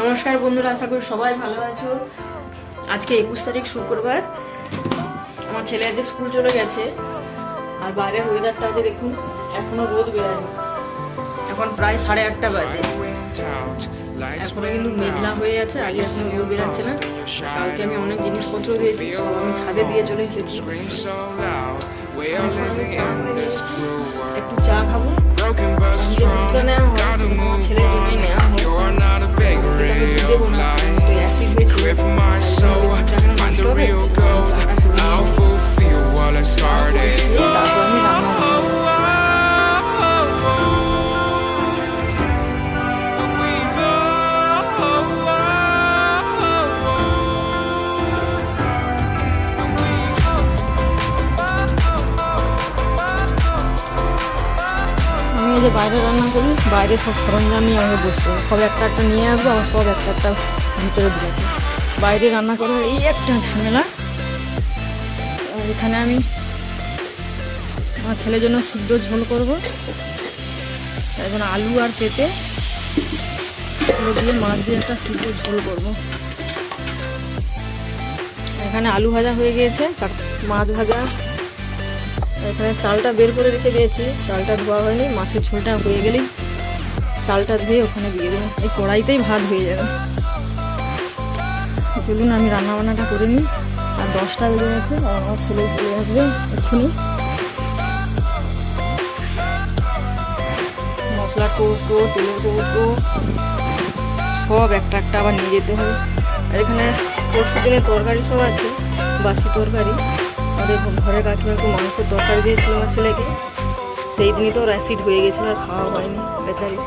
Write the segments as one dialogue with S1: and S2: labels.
S1: নমস্কার বন্ধুরা আশা করি সবাই ভালো আছো। আজকে একুশ তারিখ শুক্রবার। আমার ছেলে আজকে স্কুল চলে গেছে। আর বাইরের ওয়েদারটা আছে দেখুন এখনও রোদ বেড়ায়নি এখন প্রায় সাড়ে আটটা বাজে। এখনও কিন্তু মেঘলা হয়ে আছে আগে এখনও রোদ বেড়াচ্ছে না। কালকে আমি অনেক জিনিসপত্র দিয়েছি সব আমি ছাদে দিয়ে চলে এসেছি। একটু চা খাব।
S2: Broken my soul, find the real gold. I'll fulfill what I started.
S1: তারপর আমি রান্না করব। আমি এই যে বাইরে রান্না করি বাইরে সব সরঞ্জাম নিয়ে আমাকে বসতে হবে সব একটা একটা নিয়ে আসব আবার সব একটা একটা ভিতরে দিয়ে বাইরে রান্না করার এই একটা ঝামেলা। এখানে আমি আমার ছেলের জন্য সিদ্ধ ঝোল করব। এখন আলু আর পেঁপে দিয়ে মাছ দিয়ে একটা সিদ্ধ ঝোল করব। এখানে আলু ভাজা হয়ে গিয়েছে, তার মাছ ভাজা। এখানে চালটা বের করে রেখে দিয়েছি, চালটা ধোয়া হয়নি, মাছের ঝোলটা হয়ে গেলেই চালটা ধুয়ে ওখানে দিয়ে দেবো। এই কড়াইতেই ভাত হয়ে যাবে। চলুন, আমি রান্না বান্নাটা করে নিই। আর দশটা বেজে গেছে, আমার ছেলে চলে আসবে এক্ষুনি। মশলা কৌটো তেলের কৌটো সব একটা একটা আবার নিয়ে যেতে হবে। আর এখানে পরশু দিনের তরকারি সব আছে, বাসি তরকারি। আমাদের ঘরে কাকিমা একটু মাংসের তরকারি দিয়েছিল আমার ছেলেকে। সেই দিনই তো অ্যাসিড হয়ে গেছিল আর খাওয়া হয়নি, বেচারি।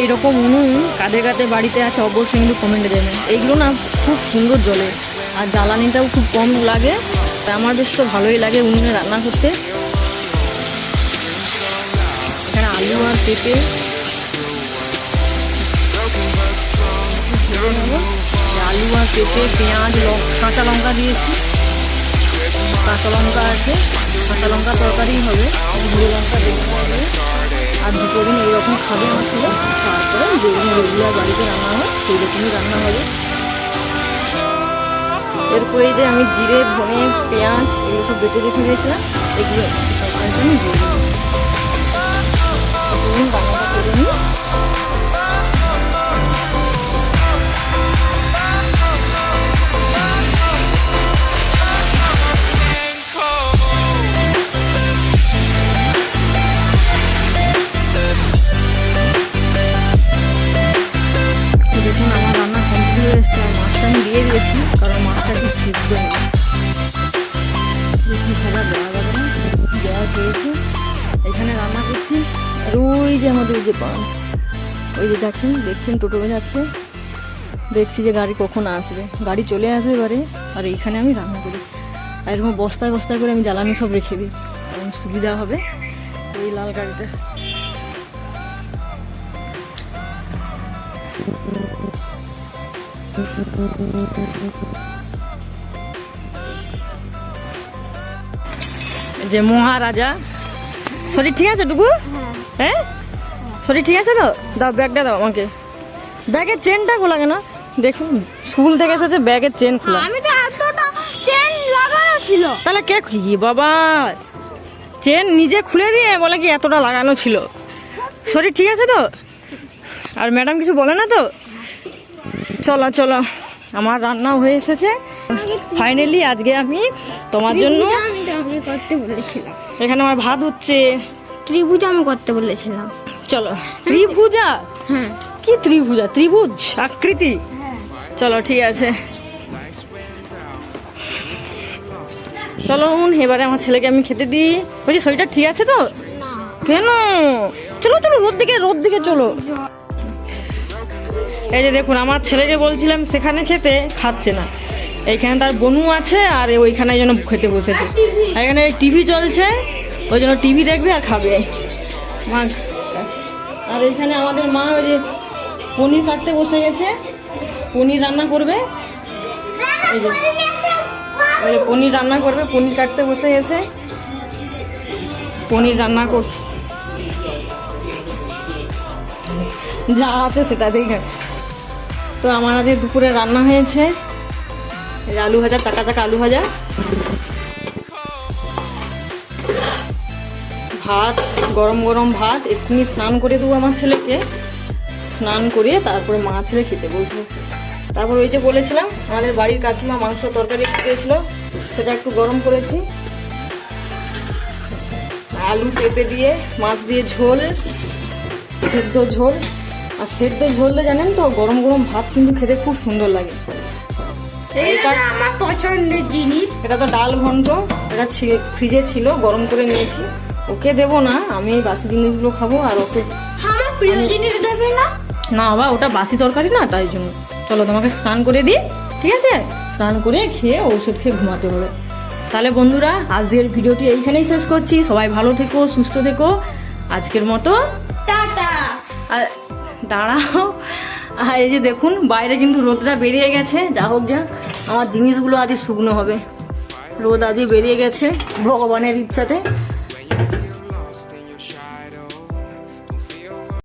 S1: এইরকম উনুন কাঁধে কাঁধে বাড়িতে আছে, অবশ্যই কিন্তু কমেন্টে দেবেন এইগুলো না খুব সুন্দর জলে। আর জ্বালানিটাও খুব কম লাগে, তা আমার বেশ তো ভালোই লাগে উনুনে রান্না করতে। এখানে আলু আর পেঁপে। আলু আর পেঁপে, পেঁয়াজ কাঁচা লঙ্কা দিয়েছি। কাঁচা লঙ্কা আছে, কাঁচা লঙ্কা তরকারি হবে লঙ্কা দেবো হবে। আর দুটো দিন এইরকম খাবে আমার ছেলে, তারপরে যেগুলো রেগুলার বাড়িতে রান্না হয়, সেই রকমই রান্না হবে। এরপরে যে আমি জিরে, ধনে, পেঁয়াজ এগুলো সব বেটে রেখে দিয়েছিলাম, এগুলো আমি দিয়ে রান্নাটা করে নিই গ্যাস এখানে রান্না করছি। আর ওই যে আমাদের ওই যে পান ওই যে যাচ্ছেন দেখছেন, টোটো যাচ্ছে দেখছি যে গাড়ি কখন আসবে। গাড়ি চলে আসবে এবারে, আর এইখানে আমি রান্না করি। আর এরকম বস্তায় বস্তায় করে আমি জ্বালানি সব রেখে দিই। কারণ সুবিধা হবে এই লাল গাড়িটা। যে মহারাজা। শরীর ঠিক আছে টুকু? হ্যাঁ। শরীর ঠিক আছে তো? দাও ব্যাগটা দাও আমাকে। ব্যাগের চেনটা খোলা কেন? দেখুন স্কুল থেকে এসেছে ব্যাগের চেন খোলা।
S3: আমি তো এতটা চেন লাগানো ছিল।
S1: তাহলে কে ই বাবা চেন নিজে খুলে দিয়ে বলে কি এতটা লাগানো ছিল? শরীর ঠিক আছে তো? আর ম্যাডাম কিছু বলে না তো? চলো চলো আমার রান্নাও হয়ে এসেছে। ফাইনালি আজকে আমি তোমার জন্য
S3: আমি করতে বলেছিলাম।
S1: এখানে আমার ভাত হচ্ছে।
S3: ত্রিভুজ আমি করতে বলেছিলাম।
S1: চলো। ত্রিভুজা?
S3: হ্যাঁ।
S1: কি ত্রিভুজা? ত্রিভুজ? আকৃতি? চলো ঠিক আছে। চলো এবারে আমার ছেলেকে আমি খেতে দিই। বলছি শরীরটা ঠিক আছে তো? কেন? চলো চলো রোদ দিকে রোদ দিকে চলো। এই যে দেখুন আমার ছেলেকে বলছিলাম সেখানে খেতে খাচ্ছে না। এইখানে তার বনু আছে আর ওইখানে যেন খেতে বসেছে। এখানে টিভি চলছে, ওই জন্য টিভি দেখবে আর খাবে। মা, আর এখানে আমাদের মা ওই যে পনির কাটতে বসে গেছে, পনির রান্না করবে। এই যে, ওই পনির রান্না করবে, পনির কাটতে বসে গেছে। পনির রান্না কর যা আছে সেটা দেখে। তো আমার আজকে দুপুরে রান্না হয়েছে। আলু ভাজা, চাকা চাকা আলু ভাজা। ভাত, গরম গরম ভাত, এক্ষুনি স্নান করে দেবো আমার ছেলেকে। স্নান করিয়ে তারপরে মা ছেলে খেতে বলছিল তারপর ওই যে বলেছিলাম, আমাদের বাড়ির কাকিমা মাংস তরকারি দিয়েছিল সেটা একটু গরম করেছি। আলু পেঁপে দিয়ে, মাছ দিয়ে ঝোল, সেদ্ধ ঝোল। আর সেদ্ধ ঝোলটা জানেন তো, গরম গরম ভাত কিন্তু খেতে খুব সুন্দর লাগে।
S3: আমার পছন্দের জিনিস।
S1: এটা তো ডাল ঘন্ট। এটা ফ্রিজে ছিল গরম করে নিয়েছি। ওকে দেবো না আমি বাসি জিনিসগুলো খাব আর ওকে
S3: আমার প্রিয় জিনিস দেবে না।
S1: না বাবা ওটা বাসি তরকারি না তাই জন্য। চলো তোমাকে স্নান করে দিই ঠিক আছে? স্নান করে খেয়ে ওষুধ খেয়ে ঘুমাতে হবে। তাহলে বন্ধুরা আজকের ভিডিওটি এইখানেই শেষ করছি। সবাই ভালো থেকো সুস্থ থেকো। আজকের মতো
S3: টাটা।
S1: আর দাঁড়াও। আর এই যে দেখুন, বাইরে কিন্তু রোদটা বেরিয়ে গেছে। যা হোক যা, আমার জিনিসগুলো আজই শুকনো হবে। রোদ আজই বেরিয়ে গেছে, ভগবানের ইচ্ছাতে।